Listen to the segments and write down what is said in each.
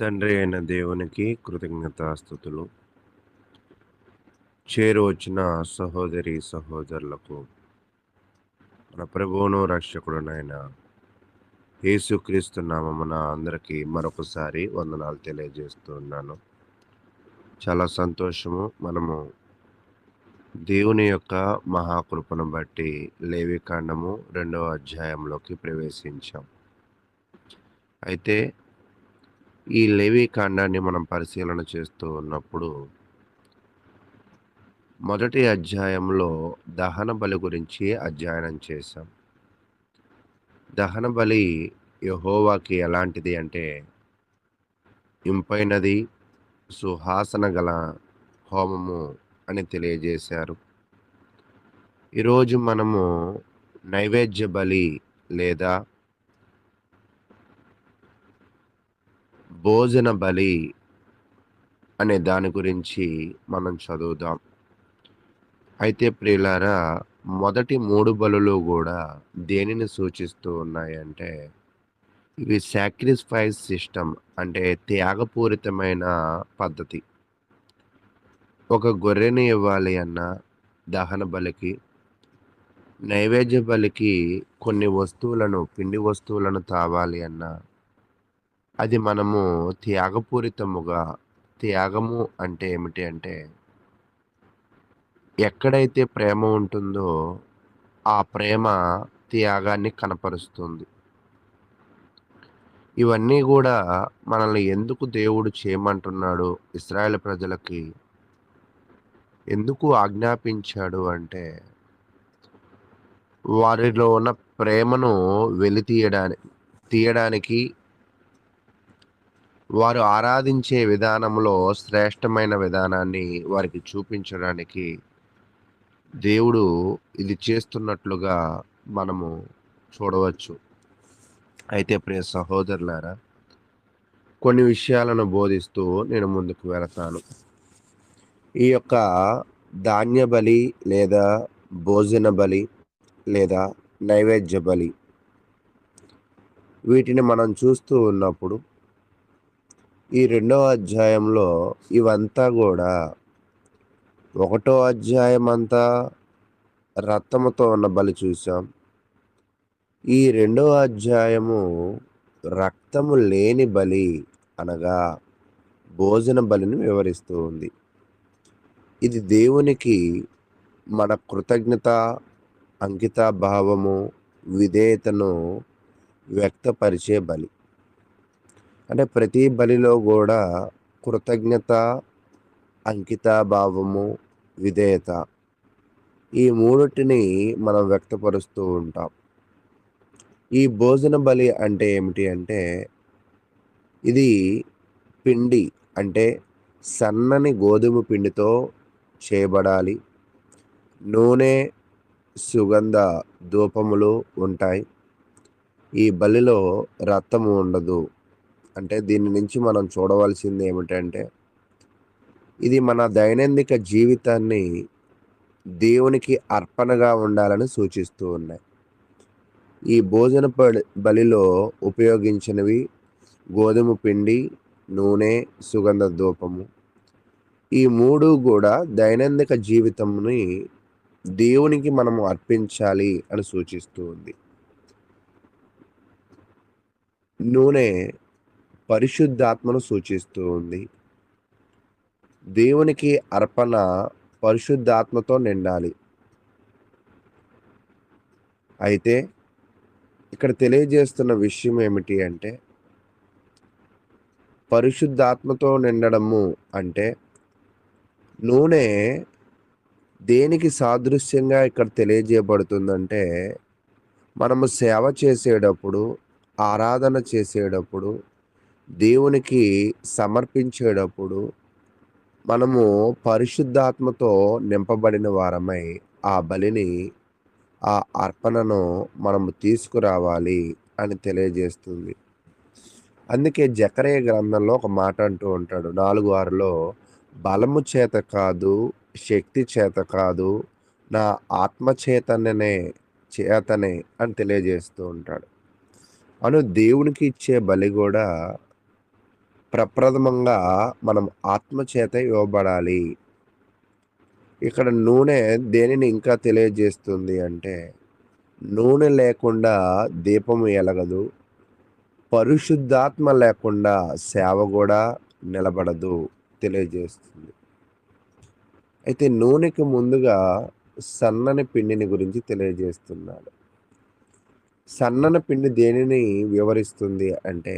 తండ్రి అయిన దేవునికి కృతజ్ఞతాస్థుతులు. చేరువచ్చిన సహోదరి సహోదరులకు మన ప్రభువును రక్షకుడునైన యేసుక్రీస్తు నామమున అందరికీ మరొకసారి వందనాలు తెలియజేస్తున్నాను చాలా సంతోషము. మనము దేవుని యొక్క మహాకృపను బట్టి లేవికాండము రెండవ అధ్యాయంలోకి ప్రవేశించాం. అయితే ఈ లెవీ కాండాన్ని మనం పరిశీలన చేస్తూ ఉన్నప్పుడు మొదటి అధ్యాయంలో దహన బలి గురించి అధ్యయనం చేశాం. దహన బలి యహోవాకి ఎలాంటిది అంటే ఇంపైనది సుహాసన గల హోమము అని తెలియజేశారు. ఈరోజు మనము నైవేద్య బలి లేదా భోజన బలి అనే దాని గురించి మనం చదువుదాం. అయితే ప్రియులారా మొదటి మూడు బలులు కూడా దేనిని సూచిస్తూ ఉన్నాయంటే ఇవి సాక్రిఫైస్ సిస్టమ్ అంటే త్యాగపూరితమైన పద్ధతి. ఒక గొర్రెని ఇవ్వాలి అన్న దహన బలికి నైవేద్య బలికి కొన్ని వస్తువులను పిండి వస్తువులను తావాలి అన్నా అది మనము త్యాగపూరితముగా త్యాగము అంటే ఏమిటి అంటే ఎక్కడైతే ప్రేమ ఉంటుందో ఆ ప్రేమ త్యాగాన్ని కనపరుస్తుంది. ఇవన్నీ కూడా మనల్ని ఎందుకు దేవుడు చేయమంటున్నాడు ఇస్రాయేల్ ప్రజలకి? ఎందుకు ఆజ్ఞాపించాడు అంటే వారిలో ఉన్న ప్రేమను వెలితీయడానికి తీయడానికి వారు ఆరాధించే విధానంలో శ్రేష్టమైన విధానాన్ని వారికి చూపించడానికి దేవుడు ఇది చేస్తున్నట్లుగా మనము చూడవచ్చు. అయితే ప్రియ సహోదరులారా కొన్ని విషయాలను బోధిస్తూ నేను ముందుకు వెళతాను. ఈ యొక్క ధాన్య బలి లేదా భోజన బలి లేదా నైవేద్య బలి వీటిని మనం చూస్తూ ఉన్నప్పుడు ఈ రెండవ అధ్యాయంలో ఇవంతా కూడా ఒకటో అధ్యాయం అంతా రక్తముతో ఉన్న బలి చూసాం ఈ రెండవ అధ్యాయము రక్తము లేని బలి అనగా భోజన బలిని వివరిస్తూ ఉంది. ఇది దేవునికి మన కృతజ్ఞత అంకితాభావము విధేయతను వ్యక్తపరిచే బలి. అంటే ప్రతి బలిలో కూడా కృతజ్ఞత అంకిత భావము విధేయత ఈ మూడిటిని మనం వ్యక్తపరుస్తూ ఉంటాం. ఈ భోజన బలి అంటే ఏమిటి అంటే ఇది పిండి అంటే సన్నని గోధుమ పిండితో చేయబడాలి. నూనె సుగంధ ధూపములు ఉంటాయి. ఈ బలిలో రక్తము ఉండదు. అంటే దీని నుంచి మనం చూడవలసింది ఏమిటంటే ఇది మన దైనందిక జీవితాన్ని దేవునికి అర్పణగా ఉండాలని సూచిస్తూ ఉన్నాయి. ఈ భోజన బలిలో ఉపయోగించినవి గోధుమ పిండి నూనె సుగంధ ధూపము. ఈ మూడు కూడా దైనందిక జీవితంని దేవునికి మనము అర్పించాలి అని సూచిస్తూ ఉంది. నూనె పరిశుద్ధాత్మను సూచిస్తూ ఉంది. దేవునికి అర్పణ పరిశుద్ధాత్మతో నిండాలి. అయితే ఇక్కడ తెలియజేస్తున్న విషయం ఏమిటి అంటే పరిశుద్ధాత్మతో నిండడము అంటే నూనె దేనికి సాదృశ్యంగా ఇక్కడ తెలియజేయబడుతుందంటే మనము సేవ చేసేటప్పుడు ఆరాధన చేసేటప్పుడు దేవునికి సమర్పించేటప్పుడు మనము పరిశుద్ధాత్మతో నింపబడిన వారమై ఆ బలిని ఆ అర్పణను మనము తీసుకురావాలి అని తెలియజేస్తుంది. అందుకే జకరయ్య గ్రంథంలో ఒక మాట అంటూ ఉంటాడు. నాలుగు ఆరులో బలము చేత కాదు శక్తి చేత కాదు నా ఆత్మచేతనే చేతనే అని తెలియజేస్తూ ఉంటాడు. అను దేవునికి ఇచ్చే బలి కూడా ప్రప్రథమంగా మనం ఆత్మచేత ఇవ్వబడాలి. ఇక్కడ నూనె దేనిని ఇంకా తెలియజేస్తుంది అంటే నూనె లేకుండా దీపము ఎలగదు పరిశుద్ధాత్మ లేకుండా సేవ కూడా నిలబడదు తెలియజేస్తుంది. అయితే నూనెకి ముందుగా సన్నని పిండిని గురించి తెలియజేస్తున్నాడు. సన్నని పిండి దేనిని వివరిస్తుంది అంటే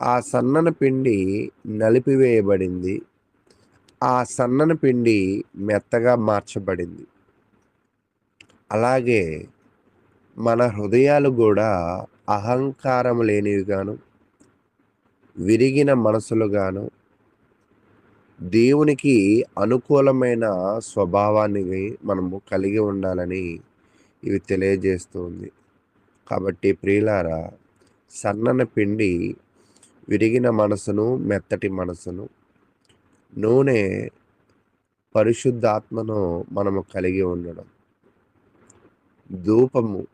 ఆ సన్నని పిండి నలిపివేయబడింది. ఆ సన్నని పిండి మెత్తగా మార్చబడింది. అలాగే మన హృదయాలు కూడా అహంకారం లేనివిగాను విరిగిన మనసులుగాను దేవునికి అనుకూలమైన స్వభావాన్ని మనము కలిగి ఉండాలని ఇవి తెలియజేస్తుంది కాబట్టి ప్రియులారా సన్నని పిండి విరిగిన మనసును మెత్తటి మనసును నూనె పరిశుద్ధాత్మను మనము కలిగి ఉండడం. ధూపము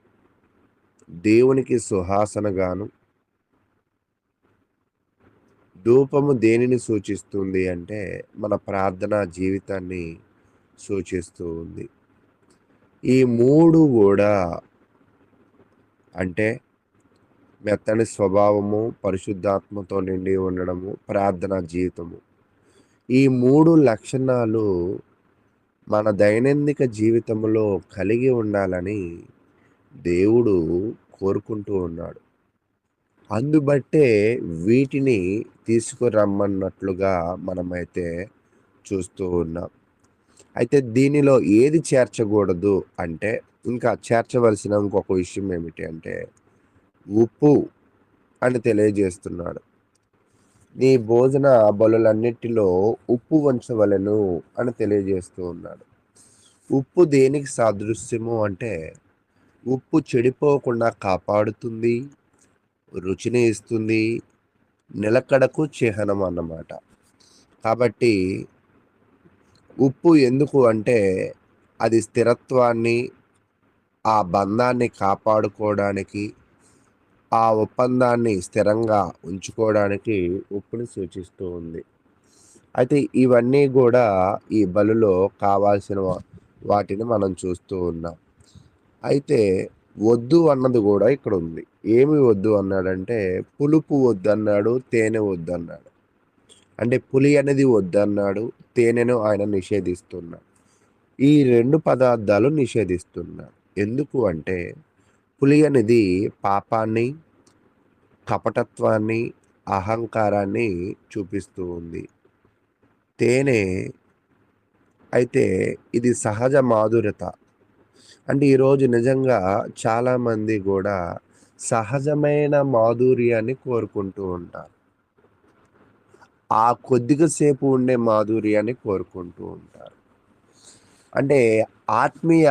దేవునికి సుహాసనగాను. ధూపము దేనిని సూచిస్తుంది అంటే మన ప్రార్థనా జీవితాన్ని సూచిస్తూ ఉంది. ఈ మూడు కూడా అంటే మెత్తని స్వభావము పరిశుద్ధాత్మతో నిండి ఉండడము ప్రార్థనా జీవితము. ఈ మూడు లక్షణాలు మన దైనందిక జీవితంలో కలిగి ఉండాలని దేవుడు కోరుకుంటూ ఉన్నాడు. అందుబట్టే వీటిని తీసుకురమ్మన్నట్లుగా మనమైతే చూస్తూ ఉన్నాం. అయితే దీనిలో ఏది చేర్చకూడదు అంటే ఇంకా చేర్చవలసిన ఇంకొక విషయం ఏమిటి అంటే ఉప్పు అని తెలియజేస్తున్నాడు. నీ భోజన బలులన్నిటిలో ఉప్పు వంచవలను అని తెలియజేస్తూ ఉన్నాడు. ఉప్పు దేనికి సాదృశ్యము అంటే ఉప్పు చెడిపోకుండా కాపాడుతుంది రుచిని ఇస్తుంది నిలకడకు చిహ్నం అన్నమాట. కాబట్టి ఉప్పు ఎందుకు అంటే అది స్థిరత్వాన్ని ఆ బంధాన్ని కాపాడుకోవడానికి ఆ ఒప్పందాన్ని స్థిరంగా ఉంచుకోవడానికి ఉప్పుని సూచిస్తూ ఉంది. అయితే ఇవన్నీ కూడా ఈ బలులో కావాల్సిన వాటిని మనం చూస్తూ ఉన్నాం. అయితే వద్దు అన్నది కూడా ఇక్కడ ఉంది. ఏమి వద్దు అన్నాడంటే పులుపు వద్దు అన్నాడు తేనె వద్దు అన్నాడు. అంటే పులి అనేది వద్దన్నాడు తేనెను ఆయన నిషేధిస్తున్నాడు. ఈ రెండు పదార్థాలు నిషేధిస్తున్నాడు. ఎందుకు అంటే పులి అనేది పాపాన్ని కపటత్వాన్ని అహంకారాన్ని చూపిస్తూ ఉంది. తేనె అయితే ఇది సహజ మాధుర్యత. అంటే ఈరోజు నిజంగా చాలామంది కూడా సహజమైన మాధుర్యాన్ని కోరుకుంటూ ఉంటారు. ఆ కొద్దిగా సేపు ఉండే మాధుర్యాన్ని కోరుకుంటూ ఉంటారు. అంటే ఆత్మీయ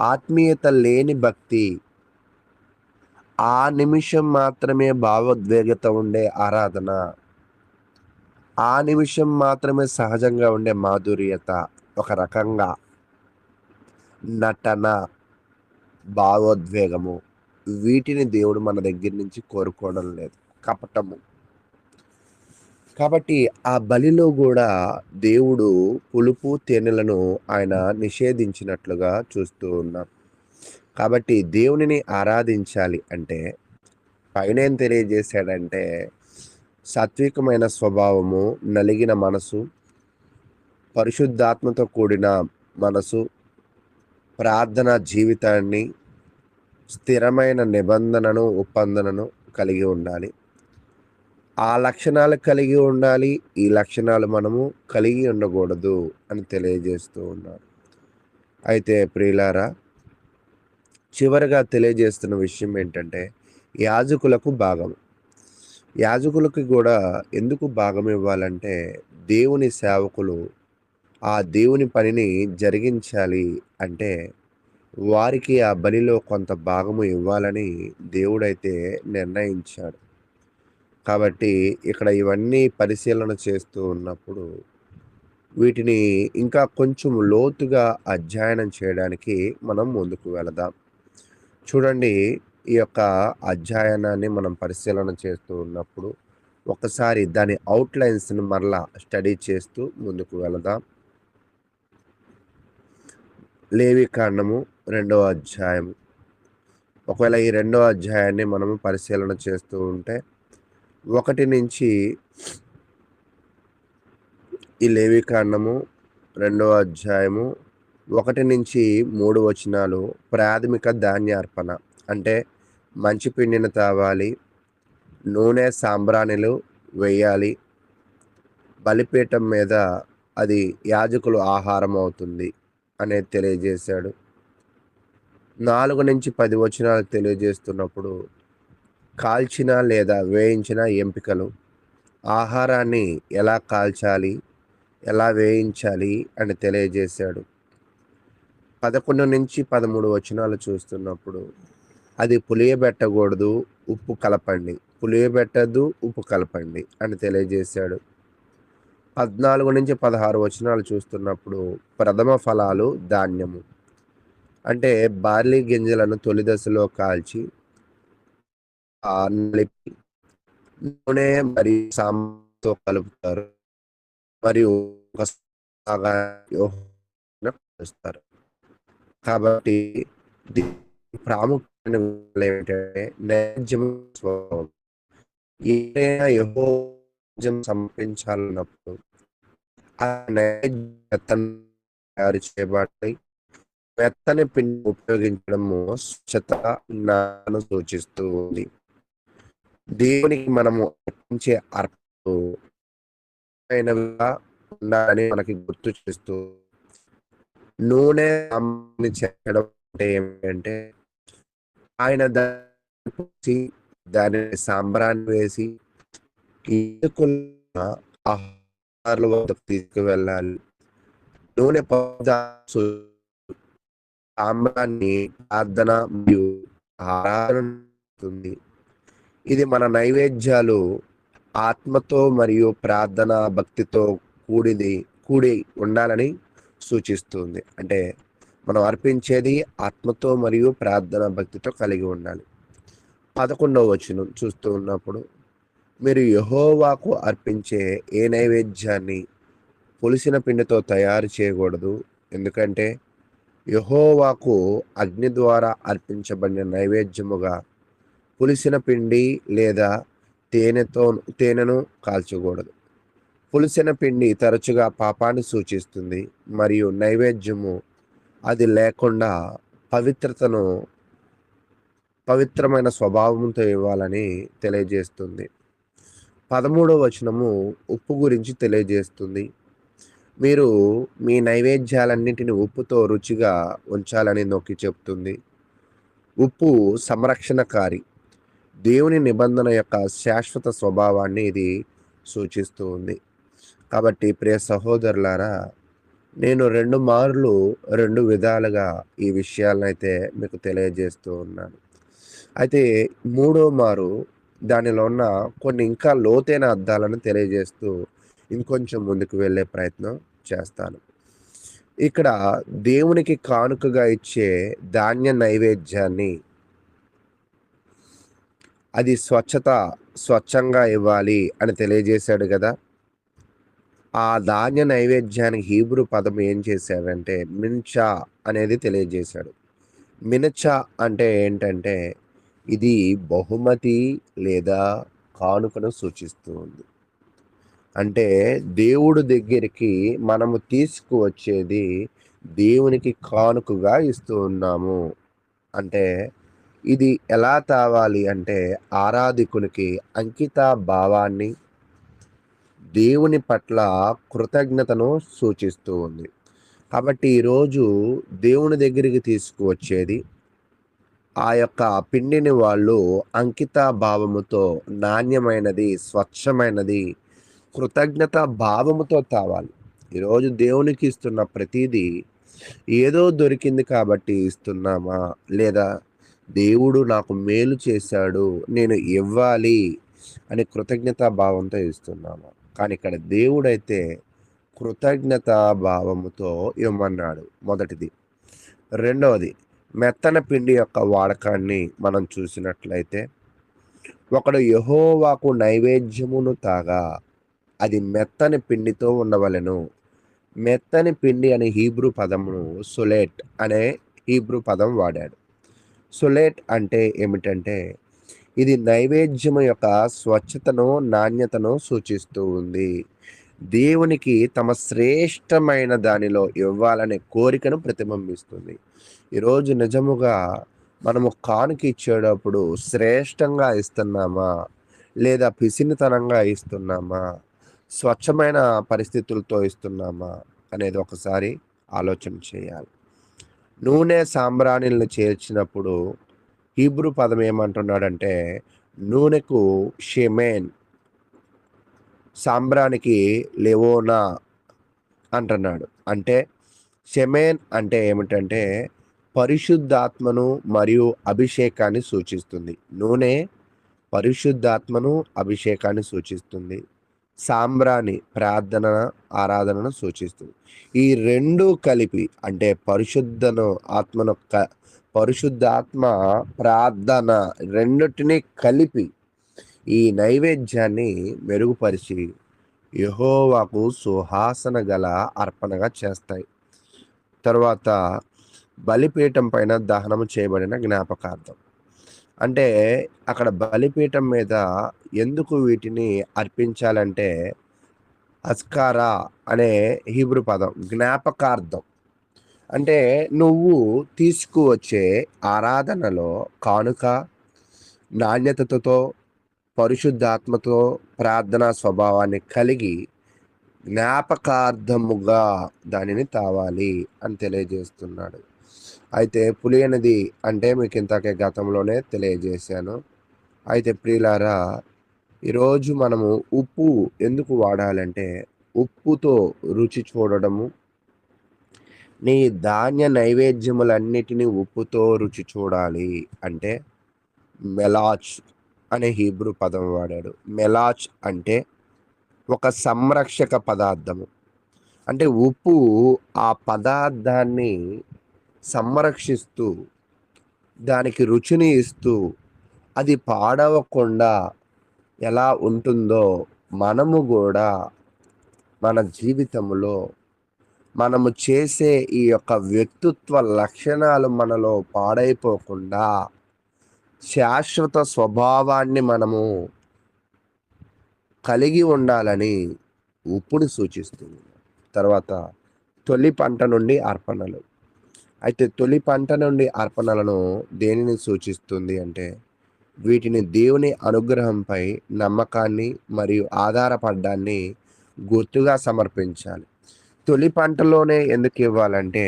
ఆత్మీయత లేని భక్తి. ఆ నిమిషం మాత్రమే భావోద్వేగత ఉండే ఆరాధన. ఆ నిమిషం మాత్రమే సహజంగా ఉండే మాధుర్యత. ఒక రకంగా నటన భావోద్వేగము వీటిని దేవుడు మన దగ్గర నుంచి కోరుకోవడం లేదు. కపటము. కాబట్టి ఆ బలిలో కూడా దేవుడు పులుపు తేనెలను ఆయన నిషేధించినట్లుగా చూస్తూ ఉన్నాం. కాబట్టి దేవునిని ఆరాధించాలి అంటే పైన ఏం తెలియజేశాడంటే సాత్వికమైన స్వభావము నలిగిన మనసు పరిశుద్ధాత్మతో కూడిన మనసు ప్రార్థన జీవితాన్ని స్థిరమైన నిబంధనను ఒప్పందనను కలిగి ఉండాలి. ఆ లక్షణాలు కలిగి ఉండాలి ఈ లక్షణాలు మనము కలిగి ఉండకూడదు అని తెలియజేస్తూ ఉన్నారు. అయితే ప్రియులారా చివరిగా తెలియజేస్తున్న విషయం ఏంటంటే యాజకులకు భాగం. యాజకులకి కూడా ఎందుకు భాగం ఇవ్వాలంటే దేవుని సేవకులు ఆ దేవుని పనిని జరిగించాలి అంటే వారికి ఆ బలిలో కొంత భాగము ఇవ్వాలని దేవుడైతే నిర్ణయించాడు. కాబట్టి ఇక్కడ ఇవన్నీ పరిశీలన చేస్తూ ఉన్నప్పుడు వీటిని ఇంకా కొంచెం లోతుగా అధ్యయనం చేయడానికి మనం ముందుకు వెళదాం. చూడండి ఈ యొక్క అధ్యయనాన్ని మనం పరిశీలన చేస్తూ ఉన్నప్పుడు ఒకసారి దాని అవుట్లైన్స్ని మరలా స్టడీ చేస్తూ ముందుకు వెళదాం. లేవి కాండము రెండవ అధ్యాయం ఒకవేళ ఈ రెండవ అధ్యాయాన్ని మనము పరిశీలన చేస్తూ ఉంటే ఒకటి నుంచి ఈ లేవి కాండము రెండవ అధ్యాయము ఒకటి నుంచి మూడు వచనాలు ప్రాథమిక ధాన్యార్పణ. అంటే మంచి పిండిని తావాలి నూనె సాంబ్రాణిలు వేయాలి బలిపీఠం మీద అది యాజకులు ఆహారం అవుతుంది అనేది తెలియజేశాడు. నాలుగు నుంచి పది వచనాలు తెలియజేస్తున్నప్పుడు కాల్చిన లేదా వేయించిన ఎంపికలు. ఆహారాన్ని ఎలా కాల్చాలి ఎలా వేయించాలి అని తెలియజేశాడు. పదకొండు నుంచి పదమూడు వచనాలు చూస్తున్నప్పుడు అది పులియబెట్టకూడదు ఉప్పు కలపండి. పులియబెట్టద్దు ఉప్పు కలపండి అని తెలియజేశాడు. పద్నాలుగు నుంచి పదహారు వచనాలు చూస్తున్నప్పుడు ప్రథమ ఫలాలు ధాన్యము. అంటే బార్లీ గింజలను తొలి దశలో కాల్చి నలిపి నూనె మరియు సాంబార్తో కలుపుతారు. మరియు కలుస్తారు కాబట్టి ప్రాముఖ్యమైన ఏమిటంటే నైవేద్యం స్వభావం. ఏదైనా యహోజం సమర్పించాలన్నప్పుడు ఆ నైవేద్యం తయారు చేయబడి మెత్తని పిండి ఉపయోగించడము స్వచ్ఛత సూచిస్తూ ఉంది. దేవునికి మనము అర్పించే అర్పణగా ఉండాలని మనకి గుర్తు చేస్తూ నూనె చెక్కడం అంటే ఏమిటంటే ఆయన దాన్ని దాని సాంబ్రాన్ని వేసి ఆహారాల తీసుకువెళ్ళాలి. నూనె పదార్థ సాంబ్రాన్ని ప్రార్థన మరియు ఆరాధన ఇది మన నైవేద్యాలు ఆత్మతో మరియు ప్రార్థన భక్తితో కూడిది కూడి ఉండాలని సూచిస్తుంది. అంటే మనం అర్పించేది ఆత్మతో మరియు ప్రార్థన భక్తితో కలిగి ఉండాలి. పదకొండవ వచనం చూస్తూ ఉన్నప్పుడు మీరు యహోవాకు అర్పించే ఏ నైవేద్యాన్ని పులిసిన పిండితో తయారు చేయకూడదు. ఎందుకంటే యహోవాకు అగ్ని ద్వారా అర్పించబడిన నైవేద్యముగా పులిసిన పిండి లేదా తేనెతో తేనెను కాల్చకూడదు. పులిసిన పిండి తరచుగా పాపాన్ని సూచిస్తుంది మరియు నైవేద్యము అది లేకుండా పవిత్రతను పవిత్రమైన స్వభావంతో ఇవ్వాలని తెలియజేస్తుంది. పదమూడవ వచనము ఉప్పు గురించి తెలియజేస్తుంది. మీరు మీ నైవేద్యాలన్నింటిని ఉప్పుతో రుచిగా ఉంచాలని నొక్కి చెప్తుంది. ఉప్పు సంరక్షణకారి. దేవుని నిబంధన యొక్క శాశ్వత స్వభావాన్ని ఇది సూచిస్తూ ఉంది. కాబట్టి ప్రియ సహోదరులారా నేను రెండు మార్లు రెండు విధాలుగా ఈ విషయాలను అయితే మీకు తెలియజేస్తూ ఉన్నాను. అయితే మూడో మారు దానిలో ఉన్న కొన్ని ఇంకా లోతైన అర్థాలను తెలియజేస్తూ ఇంకొంచెం ముందుకు వెళ్ళే ప్రయత్నం చేస్తాను. ఇక్కడ దేవునికి కానుకగా ఇచ్చే ధాన్య నైవేద్యాన్ని అది స్వచ్ఛత స్వచ్ఛంగా ఇవ్వాలి అని తెలియజేశాడు కదా. ఆ ధాన్య నైవేద్యానికి హీబ్రూ పదం ఏం చేశాడంటే మిన్చా అనేది తెలియజేశాడు. మినచా అంటే ఏంటంటే ఇది బహుమతి లేదా కానుకను సూచిస్తూ ఉంది. అంటే దేవుడు దగ్గరికి మనము తీసుకువచ్చేది దేవునికి కానుకగా ఇస్తూ ఉన్నాము. అంటే ఇది ఎలా తావాలి అంటే ఆరాధికునికి అంకిత భావాన్ని దేవుని పట్ల కృతజ్ఞతను సూచిస్తూ ఉంది. కాబట్టి ఈరోజు దేవుని దగ్గరికి తీసుకువచ్చేది ఆ యొక్క పిండిని వాళ్ళు అంకిత భావముతో నాణ్యమైనది స్వచ్ఛమైనది కృతజ్ఞత భావముతో తావాలి. ఈరోజు దేవునికి ఇస్తున్న ప్రతిదీ ఏదో దొరికింది కాబట్టి ఇస్తున్నామా లేదా దేవుడు నాకు మేలు చేశాడు నేను ఇవ్వాలి అని కృతజ్ఞతా భావంతో ఇస్తున్నాను. కానీ ఇక్కడ దేవుడైతే కృతజ్ఞత భావముతో ఇవ్వమన్నాడు మొదటిది. రెండవది మెత్తన పిండి యొక్క వాడకాన్ని మనం చూసినట్లయితే ఒకడు యహోవాకు నైవేద్యమును తాగా అది మెత్తని పిండితో ఉండవలెను. మెత్తని పిండి అనే హీబ్రూ పదమును సులేట్ అనే హీబ్రూ పదం వాడాడు. సులేట్ అంటే ఏమిటంటే ఇది నైవేద్యం యొక్క స్వచ్ఛతను నాణ్యతను సూచిస్తూ ఉంది. దేవునికి తమ శ్రేష్టమైన దానిలో ఇవ్వాలనే కోరికను ప్రతిబింబిస్తుంది. ఈరోజు నిజముగా మనము కానుక ఇచ్చేటప్పుడు శ్రేష్టంగా ఇస్తున్నామా? లేదా పిసినితనంగా ఇస్తున్నామా? స్వచ్ఛమైన పరిస్థితులతో ఇస్తున్నామా? అనేది ఒకసారి ఆలోచన చేయాలి. నూనె సాంబ్రాణిలను చేర్చినప్పుడు హీబ్రూ పదం ఏమంటున్నాడంటే నూనెకు షెమేన్ సాంబ్రానికి లెవోనా అంటున్నాడు. అంటే షెమేన్ అంటే ఏమిటంటే పరిశుద్ధాత్మను మరియు అభిషేకాన్ని సూచిస్తుంది. నూనె పరిశుద్ధాత్మను అభిషేకాన్ని సూచిస్తుంది. సాంబ్రాణి ప్రార్థన ఆరాధనను సూచిస్తుంది. ఈ రెండు కలిపి అంటే పరిశుద్ధను ఆత్మను క పరిశుద్ధాత్మ ప్రార్థన రెండుటిని కలిపి ఈ నైవేద్యాన్ని మెరుగుపరిచి యహోవాకు సుహాసన గల అర్పణగా చేస్తాయి. తర్వాత బలిపీఠం పైన దహనము చేయబడిన జ్ఞాపకార్థం. అంటే అక్కడ బలిపీఠం మీద ఎందుకు వీటిని అర్పించాలంటే అస్కారా అనే హీబ్రు పదం జ్ఞాపకార్థం. అంటే నువ్వు తీసుకువచ్చే ఆరాధనలో కానుక నాణ్యతతో పరిశుద్ధాత్మతో ప్రార్థనా స్వభావాన్ని కలిగి జ్ఞాపకార్థముగా దానిని తావాలి అని తెలియజేస్తున్నాడు. అయితే పులియనది అంటే మీకు ఇంతకే గతంలోనే తెలియజేశాను. అయితే ప్రియులారా ఈరోజు మనము ఉప్పు ఎందుకు వాడాలంటే ఉప్పుతో రుచి చూడడము నీ ధాన్య నైవేద్యములన్నిటినీ ఉప్పుతో రుచి చూడాలి అంటే మెలాచ్ అనే హీబ్రూ పదం వాడాడు. మెలాచ్ అంటే ఒక సంరక్షక పదార్థము. అంటే ఉప్పు ఆ పదార్థాన్ని సంరక్షిస్తూ దానికి రుచిని ఇస్తూ అది పాడవకుండా ఎలా ఉంటుందో మనము కూడా మన జీవితంలో మనము చేసే ఈ యొక్క వ్యక్తిత్వ లక్షణాలు మనలో పాడైపోకుండా శాశ్వత స్వభావాన్ని మనము కలిగి ఉండాలని ఉప్పుని సూచిస్తుంది. తర్వాత తొలి పంట నుండి అర్పణలు. అయితే తొలి పంట నుండి అర్పణలను దేనిని సూచిస్తుంది అంటే వీటిని దేవుని అనుగ్రహంపై నమ్మకాన్ని మరియు ఆధారపడ్డాన్ని గుర్తుగా సమర్పించాలి. తొలి పంటలోనే ఎందుకు ఇవ్వాలంటే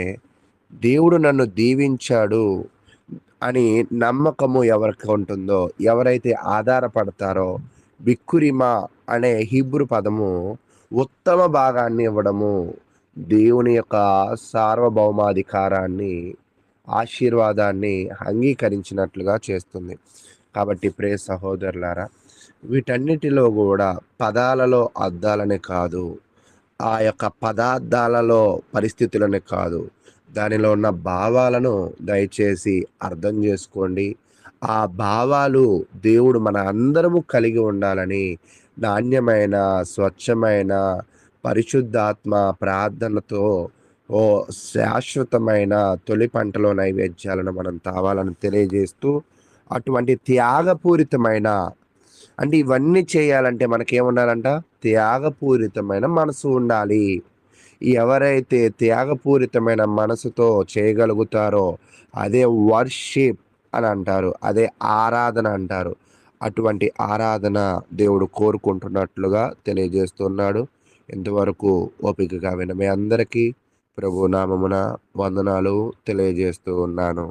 దేవుడు నన్ను దీవించాడు అని నమ్మకము ఎవరికి ఉంటుందో ఎవరైతే ఆధారపడతారో బిక్కురిమా అనే హిబ్రు పదము ఉత్తమ భాగాన్ని ఇవ్వడము దేవుని యొక్క సార్వభౌమాధికారాన్ని ఆశీర్వాదాన్ని అంగీకరించినట్లుగా చేస్తుంది. కాబట్టి ప్రే సహోదరులారా వీటన్నిటిలో కూడా పదాలలో అద్దాలనే కాదు ఆ యొక్క పదార్థాలలో పరిస్థితులని కాదు. దానిలో ఉన్న భావాలను దయచేసి అర్థం చేసుకోండి. ఆ భావాలు దేవుడు మన అందరము కలిగి ఉండాలని నాణ్యమైన స్వచ్ఛమైన పరిశుద్ధాత్మ ప్రార్థనతో ఓ శాశ్వతమైన తొలి పంటలో నైవేద్యాలను మనం తావాలని తెలియజేస్తూ అటువంటి త్యాగపూరితమైన అంటే ఇవన్నీ చేయాలంటే మనకేముండాలంట? త్యాగపూరితమైన మనసు ఉండాలి. ఎవరైతే త్యాగపూరితమైన మనసుతో చేయగలుగుతారో అదే వర్షిప్ అని అంటారు అదే ఆరాధన అంటారు. అటువంటి ఆరాధన దేవుడు కోరుకుంటున్నట్లుగా తెలియజేస్తున్నాడు. ఇంతవరకు ఓపికగా వినమే అందరికీ ప్రభు నామమున వందనాలు తెలియజేస్తూ ఉన్నాను.